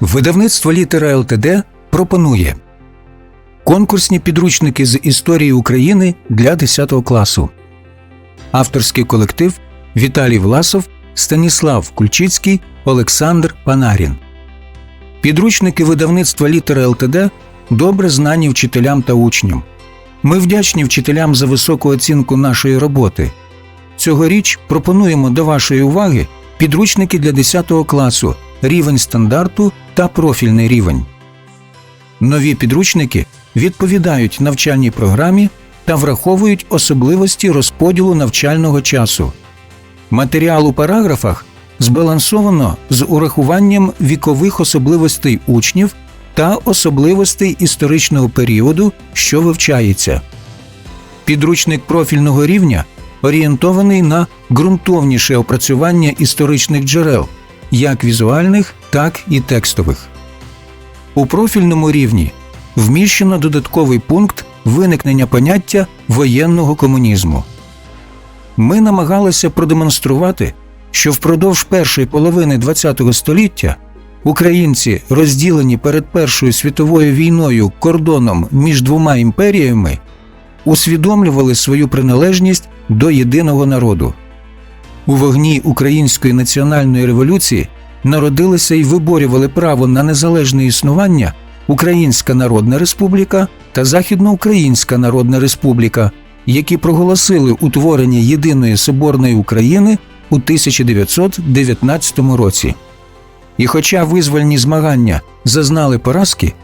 Видавництво Літера ЛТД пропонує конкурсні підручники з історії України для 10 класу. Авторський колектив Віталій Власов, Станіслав Кульчицький, Олександр Панарін. Підручники видавництва Літера ЛТД добре знані вчителям та учням. Ми вдячні вчителям за високу оцінку нашої роботи. Цьогоріч пропонуємо до вашої уваги підручники для 10 класу, рівень стандарту та профільний рівень. Нові підручники відповідають навчальній програмі та враховують особливості розподілу навчального часу. Матеріал у параграфах збалансовано з урахуванням вікових особливостей учнів та особливостей історичного періоду, що вивчається. Підручник профільного рівня орієнтований на ґрунтовніше опрацювання історичних джерел, як візуальних, так і текстових. У профільному рівні вміщено додатковий пункт виникнення поняття воєнного комунізму. Ми намагалися продемонструвати, що впродовж першої половини ХХ століття українці, розділені перед Першою світовою війною кордоном між двома імперіями, усвідомлювали свою приналежність до єдиного народу. У вогні Української національної революції народилися і виборювали право на незалежне існування Українська Народна Республіка та Західноукраїнська Народна Республіка, які проголосили утворення єдиної соборної України у 1919 році. І хоча визвольні змагання зазнали поразки,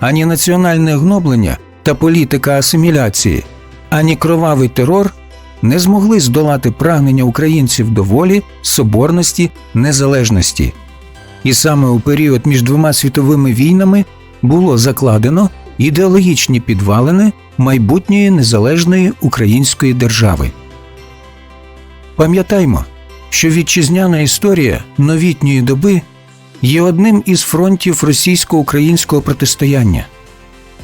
ані національне гноблення та політика асиміляції, ані кровавий терор не змогли здолати прагнення українців до волі, соборності, незалежності. І саме у період між двома світовими війнами було закладено ідеологічні підвалини майбутньої незалежної української держави. Пам'ятаймо, що вітчизняна історія новітньої доби є одним із фронтів російсько-українського протистояння.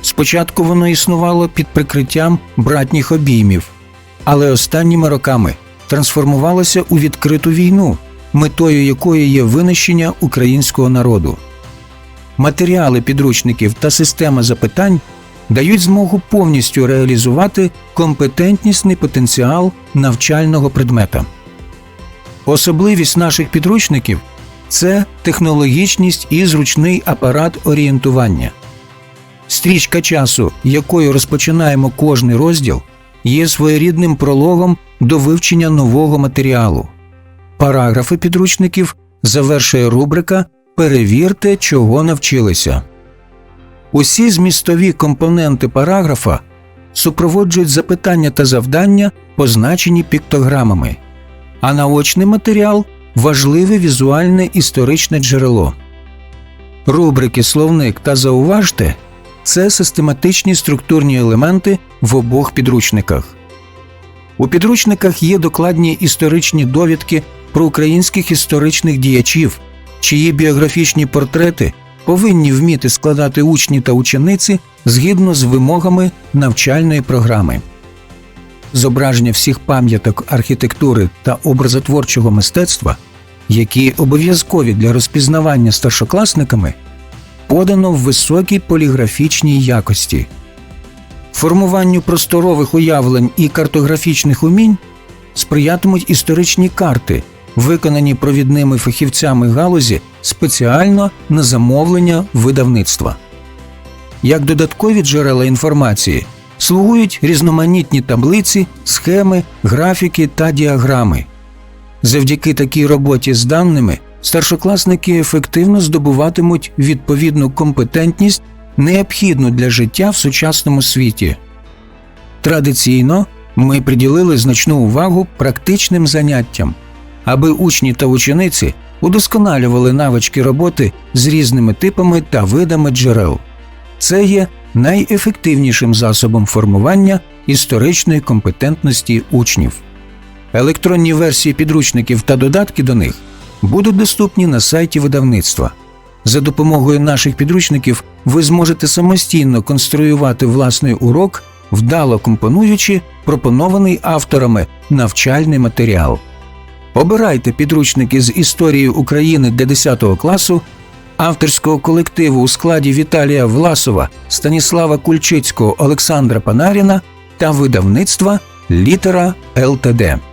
Спочатку воно існувало під прикриттям братніх обіймів, але останніми роками трансформувалося у відкриту війну, метою якої є винищення українського народу. Матеріали підручників та система запитань дають змогу повністю реалізувати компетентнісний потенціал навчального предмета. Особливість наших підручників це технологічність і зручний апарат орієнтування. Стрічка часу, якою розпочинаємо кожний розділ, є своєрідним прологом до вивчення нового матеріалу. Параграфи підручників завершує рубрика Перевірте, чого навчилися. Усі змістові компоненти параграфа супроводжують запитання та завдання, позначені піктограмами, а наочний матеріал важливе візуальне історичне джерело. Рубрики Словник та Зауважте це систематичні структурні елементи в обох підручниках. У підручниках є докладні історичні довідки про українських історичних діячів, чиї біографічні портрети повинні вміти складати учні та учениці згідно з вимогами навчальної програми. Зображення всіх пам'яток архітектури та образотворчого мистецтва, які обов'язкові для розпізнавання старшокласниками, подано в високій поліграфічній якості. Формуванню просторових уявлень і картографічних умінь сприятимуть історичні карти, виконані провідними фахівцями галузі спеціально на замовлення видавництва. Як додаткові джерела інформації слугують різноманітні таблиці, схеми, графіки та діаграми. Завдяки такій роботі з даними старшокласники ефективно здобуватимуть відповідну компетентність, необхідну для життя в сучасному світі. Традиційно ми приділили значну увагу практичним заняттям, аби учні та учениці удосконалювали навички роботи з різними типами та видами джерел. Це є найефективнішим засобом формування історичної компетентності учнів. Електронні версії підручників та додатки до них будуть доступні на сайті видавництва. За допомогою наших підручників ви зможете самостійно конструювати власний урок, вдало компонуючи пропонований авторами навчальний матеріал. Обирайте підручники з історії України для 10 класу, авторського колективу у складі Віталія Власова, Станіслава Кульчицького, Олександра Панаріна та видавництва Літера ЛТД.